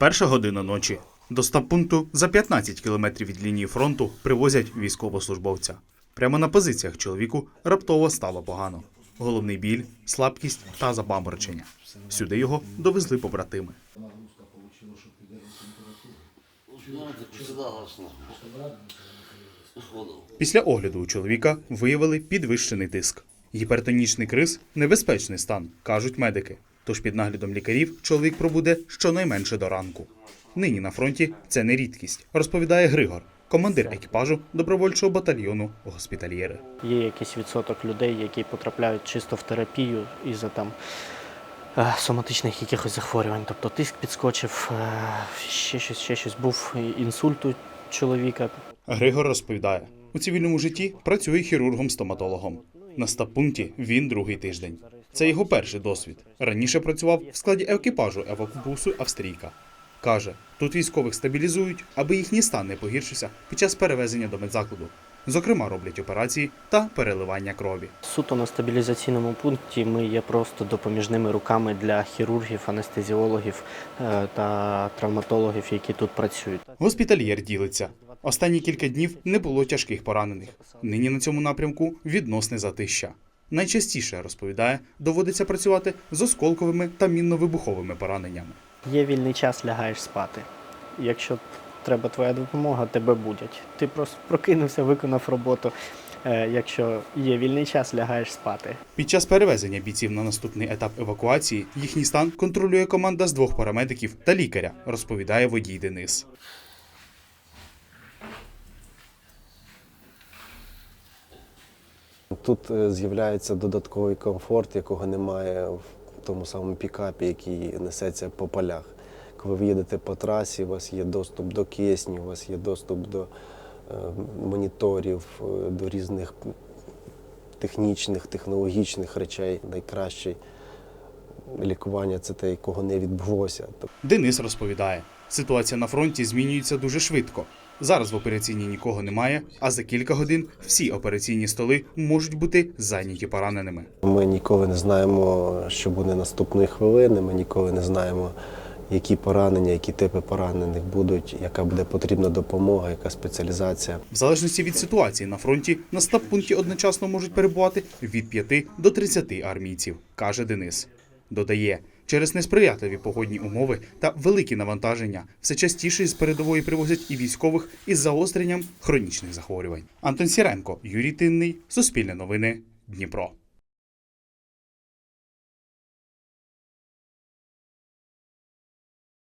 Перша година ночі. До стаб-пункту за 15 кілометрів від лінії фронту привозять військовослужбовця. Прямо на позиціях чоловіку раптово стало погано. Головний біль, слабкість та запаморочення. Сюди його довезли побратими. Після огляду у чоловіка виявили підвищений тиск. Гіпертонічний криз небезпечний стан, кажуть медики. Тож під наглядом лікарів чоловік пробуде щонайменше до ранку. Нині на фронті це не рідкість, розповідає Григор, командир екіпажу добровольчого батальйону госпітальєри. Є якийсь відсоток людей, які потрапляють чисто в терапію із-за там е, соматичних якихось захворювань. Тобто тиск підскочив, е, ще щось, ще щось. Був інсульт у чоловіка. Григор розповідає, у цивільному житті працює хірургом-стоматологом. На стаб-пункті він другий тиждень. Це його перший досвід. Раніше працював в складі екіпажу евакубусу Австрійка. Каже, тут військових стабілізують, аби їхній стан не погіршився під час перевезення до медзакладу. Зокрема, роблять операції та переливання крові. Суто на стабілізаційному пункті ми є просто допоміжними руками для хірургів, анестезіологів е, та травматологів, які тут працюють. Госпітальєр ділиться. Останні кілька днів не було тяжких поранених. Нині на цьому напрямку відносне затища. Найчастіше розповідає, доводиться працювати з осколковими та мінно-вибуховими пораненнями. Є вільний час, лягаєш спати. Якщо треба твоя допомога, тебе будять. Ти просто прокинувся, виконав роботу. Е, Якщо є вільний час, лягаєш спати. Під час перевезення бійців на наступний етап евакуації їхній стан контролює команда з двох парамедиків та лікаря, розповідає водій Денис. Тут е, з'являється додатковий комфорт, якого немає в тому самому пікапі, який несеться по полях. Коли ви їдете по трасі, у вас є доступ до кисню, у вас є доступ до е, моніторів, е, до різних технічних, технологічних речей. Найкраще лікування це те, якого не відбулося. Денис розповідає, ситуація на фронті змінюється дуже швидко. Зараз в операційній нікого немає, а за кілька годин всі операційні столи можуть бути зайняті пораненими. Ми ніколи не знаємо, що буде наступної хвилини. Ми ніколи не знаємо, які поранення, які типи поранених будуть, яка буде потрібна допомога, яка спеціалізація. В залежності від ситуації на фронті на стаб-пункті одночасно можуть перебувати від 5 до 30 армійців, каже Денис. Додає, через несприятливі погодні умови та великі навантаження все частіше з передової привозять і військових із заостренням хронічних захворювань. Антон Сіренко, Юрій Тинний, Суспільне новини, Дніпро.